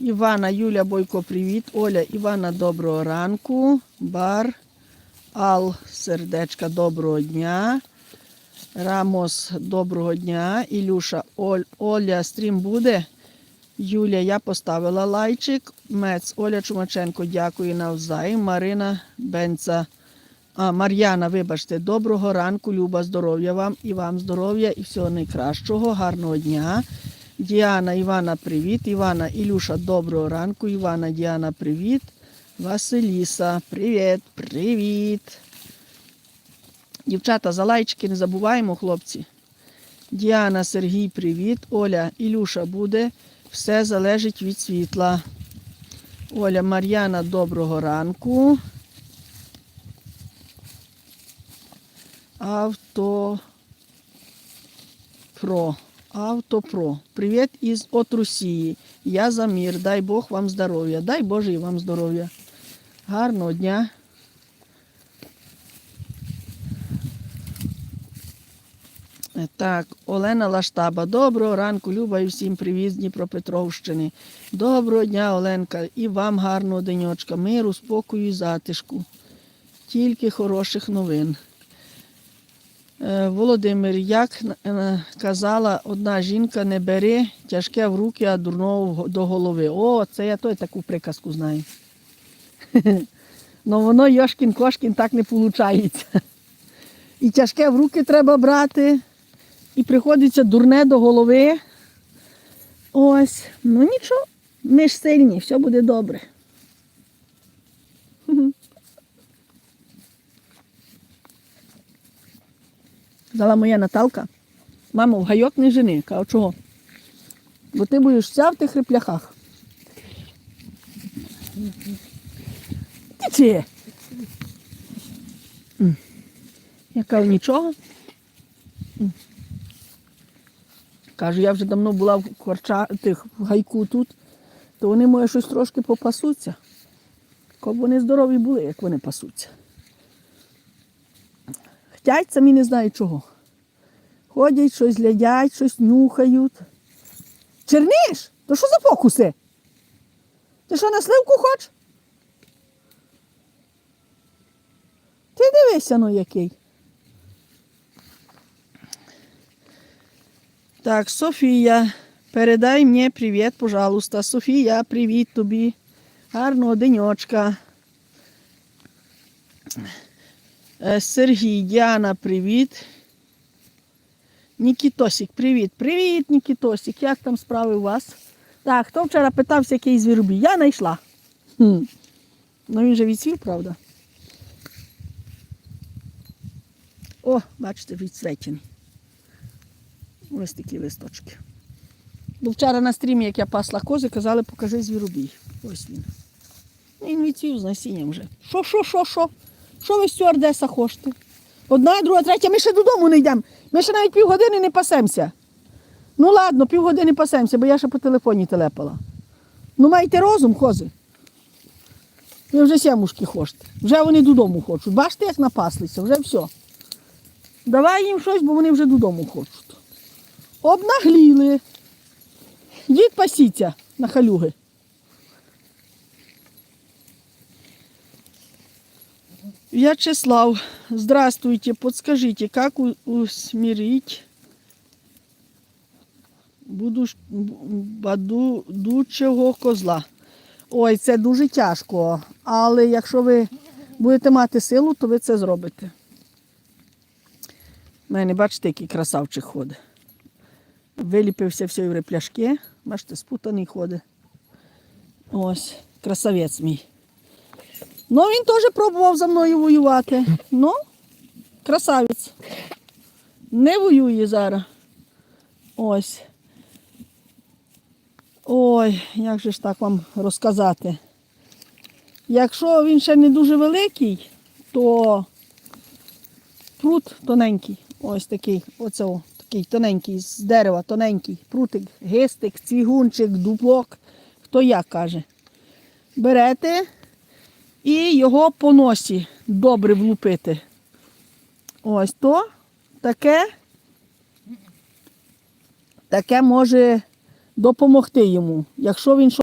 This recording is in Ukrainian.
Івана, Юля Бойко, привіт. Оля, Івана, доброго ранку. Бар, Ал, сердечка, доброго дня. Рамос, доброго дня. Ілюша, Оль, Оля, стрім буде. Юля, я поставила лайчик. Мец, Оля Чумаченко, дякую навзаєм. Марина Бенца. А, Мар'яна, вибачте, доброго ранку, Люба, здоров'я вам і вам здоров'я і всього найкращого, гарного дня. Діана, Івана, привіт. Івана, Ілюша, доброго ранку. Івана, Діана, привіт. Василіса, привіт, привіт. Дівчата, за лайчики не забуваємо, хлопці. Діана, Сергій, привіт. Оля, Ілюша буде. Все залежить від світла. Оля, Мар'яна, доброго ранку. Авто Про. Автопро. Привіт із от Росії. Я за мір. Дай Бог вам здоров'я. Дай Боже і вам здоров'я. Гарного дня. Е, Так, Олена Лаштаба. Доброго ранку, Люба, і всім привіт з Дніпропетровщини. Доброго дня, Оленка, і вам гарного денечка, миру, спокою і затишку. Тільки хороших новин. Е, Володимир, як е, казала одна жінка, не бери тяжке в руки, а дурного до голови. О, це я той таку приказку знаю. Ну воно Йошкін Кошкін так не виходить. І тяжке в руки треба брати, і приходиться дурне до голови. Ось, ну нічого, ми ж сильні, все буде добре. Казала моя Наталка, мамо, в гайок не жени. Кажу, чого? Бо ти будеш вся в тих репляхах. Тічи. М. Я кажу, нічого. Кажу, я вже давно була в корча, тих, в гайку тут, то вони моє щось трошки попасуться. Коли вони здорові були, як вони пасуться. Хтять самі не знають чого. Ходять, щось глядять, щось нюхають. Черниш? То що за покуси? Ти що на сливку хочеш? Ти дивися, ну який. Так, Софія, передай мені привіт, пожалуйста. Софія, привіт тобі. Гарного денечка. Е, Сергій, Діана, привіт. Нікітосик, привіт. Привіт, Нікітосик. Як там справи у вас? Так, хто вчора питався, який звіробій? Я знайшла. Хм. Ну він же відсвів, правда? О, бачите, відсвечений. Ось такі листочки. Бо вчора на стрімі, як я пасла кози, казали, покажи звіробій. Ось він. Ну, Він відсвів з насінням вже. Що, що, що, що? Що ви стюардеса хочете? Одна, друга, третя, ми ще додому не йдемо. Ми ще навіть півгодини не пасемося. Ну ладно, півгодини пасемося, бо я ще по телефоні телепала. Ну майте розум, кози. Ви вже сямушки хочете. Вже вони додому хочуть. Бачите, як напаслися, вже все. Давай їм щось, бо вони вже додому хочуть. Обнагліли. Йдіть пасіться на халюги. Вячеслав, здравствуйте. Подскажите, как усмирить буду, бадучого козла? Ой, це дуже тяжко. Але якщо ви будете мати силу, то ви це зробите. У мене, бачите, який красавчик ходить. Виліпився все в репляшки. Бачите, спутаний ходить. Ось, красавець мій. Ну, він теж пробував за мною воювати. Ну, красавець. Не воює зараз. Ось. Ой, як же ж так вам розказати? Якщо він ще не дуже великий, то прут тоненький. Ось такий, оце о, такий тоненький, з дерева, тоненький. Прутик, гистик, цвігунчик, дуплок, хто як каже. Берете і його по носі добре влупити. Ось то таке, таке може допомогти йому. Якщо він